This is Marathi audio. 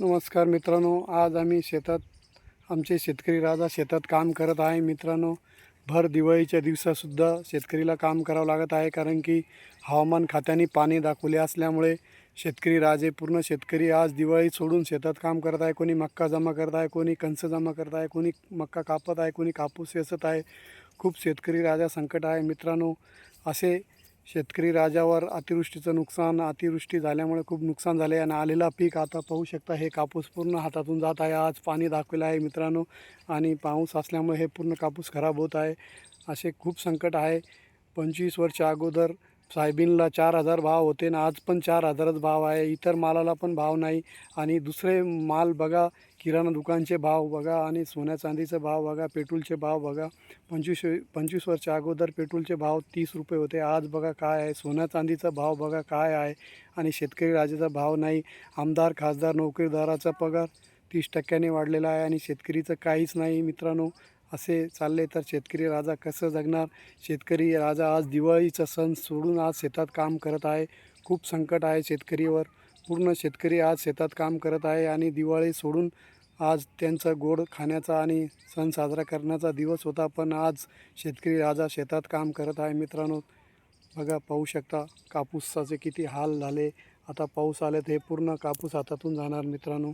नमस्कार मित्रांनो आज आम्ही शेतात आमचे शेतकरी राजा शेतात काम करत आहे. मित्रांनो भर दिवाळीच्या दिवसासुद्धा शेतकरीला काम करावं लागत आहे कारण की हवामान खात्याने पाणी दाखवले असल्यामुळे शेतकरी राजे पूर्ण शेतकरी आज दिवाळी सोडून शेतात काम करत आहे. कोणी मक्का जमा करत आहे कोणी कंस जमा करत आहे कोणी मक्का कापत आहे कोणी कापूस वेचत आहे. खूप शेतकरी राजा संकट आहे. मित्रांनो असे शेतकरी राजावर अतिवृष्टीचं नुकसान अतिवृष्टी झाल्यामुळे खूप नुकसान झाले आणि आलेला पीक आता पाहू शकता हे कापूस पूर्ण हातातून जात आहे. आज पाणी दाखवलं आहे मित्रांनो आणि पाऊस असल्यामुळे हे पूर्ण कापूस खराब होत आहे. असे खूप संकट आहे. पंचवीस वर्ष अगोदर सोयाबीनला चार हजार भाव होते ना आज पण चार हजारच भाव आहे. इतर मालाला पण भाव नाही. आणि दुसरे माल बघा किराणा दुकानचे भाव बघा आणि सोन्या चांदीचे भाव बघा पेट्रोलचे भाव बघा. पंचवीस पंचवीस वर्षा अगोदर पेट्रोलचे भाव तीस रुपये होते. आज बघा काय आहे. सोन्या चांदीचा भाव बघा काय आहे. आणि शेतकरी राजाचा भाव नाही. आमदार खासदार नोकरीदाराचा पगार तीस टक्क्याने वाढलेला आहे. आणि शेतकरीचं काहीच नाही मित्रांनो. असे चालले तर शेतकरी राजा कसं जगणार? शेतकरी राजा आज दिवाळीचा सण सोडून आज शेतात काम करत आहे. खूप संकट आहे शेतकरीवर. पूर्ण शेतकरी आज शेतात काम करत आहे आणि दिवाळी सोडून आज त्यांचा गोड खाण्याचा आणि सण साजरा करण्याचा दिवस होता. पण आज शेतकरी राजा शेतात काम करत आहे. मित्रांनो बघा पाहू शकता कापूसाचे किती हाल झाले. आता पाऊस आले तर हे पूर्ण कापूस हातातून जाणार मित्रांनो.